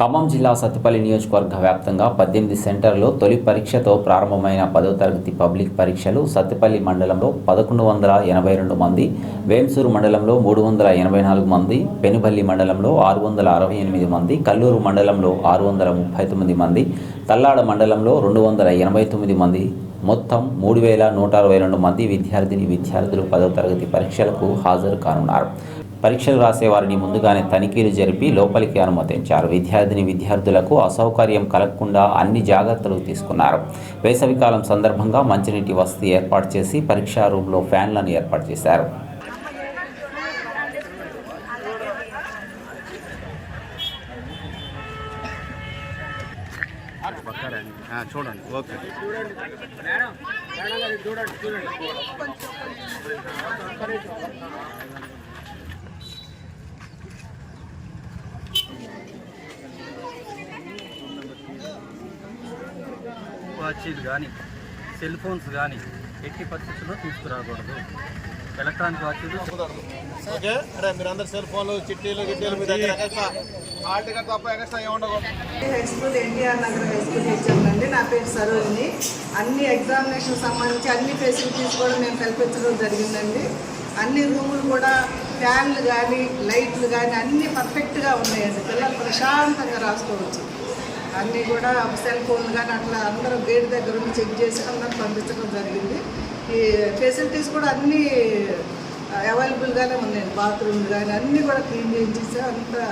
ఖమ్మం జిల్లా సత్తుపల్లి నియోజకవర్గ వ్యాప్తంగా పద్దెనిమిది సెంటర్లో తొలి పరీక్షతో ప్రారంభమైన పదో తరగతి పబ్లిక్ పరీక్షలు సత్తుపల్లి మండలంలో పదకొండు వందల ఎనభై రెండు మంది వేంసూరు మండలంలో మూడు వందల ఎనభై నాలుగు మంది పెనుబల్లి మండలంలో ఆరు వందల అరవై ఎనిమిది మంది కల్లూరు మండలంలో ఆరు వందల ముప్పై తొమ్మిది మంది తల్లాడ మండలంలో రెండు వందల ఎనభై తొమ్మిది మంది. మొత్తం మూడు వేల నూట అరవై రెండు మంది విద్యార్థిని విద్యార్థులు పదో తరగతి పరీక్షలకు హాజరు కానున్నారు. పరీక్షలు రాసే వారిని ముందుగానే తనిఖీలు జరిపి లోపలికి అనుమతించారు. విద్యార్థిని విద్యార్థులకు అసౌకర్యం కలగకుండా అన్ని జాగ్రత్తలు తీసుకున్నారు. వేసవికాలం సందర్భంగా మంచినీటి వసతి ఏర్పాటు చేసి పరీక్షా రూమ్లో ఫ్యాన్లను ఏర్పాటు చేశారు. చూడండి ఓకే చూడండి చూడండి వాచీలు కానీ సెల్ ఫోన్స్ కానీ ఎట్టి పరిస్థితుల్లో తీసుకురాకూడదు. Electronic వాచీలు okay? అరే మీరు అందరు సెల్ ఫోన్లు చిట్టీలు గిట్టీలు మీ దగ్గర తప్ప extra high school NTR Nagar high school అండి. నా పేరు సరోజిని. అన్ని ఎగ్జామినేషన్ సంబంధించి అన్ని ఫెసిలిటీస్ కూడా మేము కల్పించడం జరిగిందండి. అన్ని రూములు కూడా ఫ్యాన్లు కానీ లైట్లు కానీ అన్నీ పర్ఫెక్ట్గా ఉన్నాయండి. పిల్లలు ప్రశాంతంగా రాసుకోవచ్చు. అన్నీ కూడా సెల్ ఫోన్లు కానీ అట్లా అందరూ గేట్ దగ్గర ఉండి చెక్ చేసి అందరూ పంపించడం జరిగింది. ఈ ఫెసిలిటీస్ కూడా అన్నీ అవైలబుల్గానే ఉన్నాయండి బాత్రూమ్లు కానీ అన్నీ కూడా క్లీన్ చేయించేసి అంతా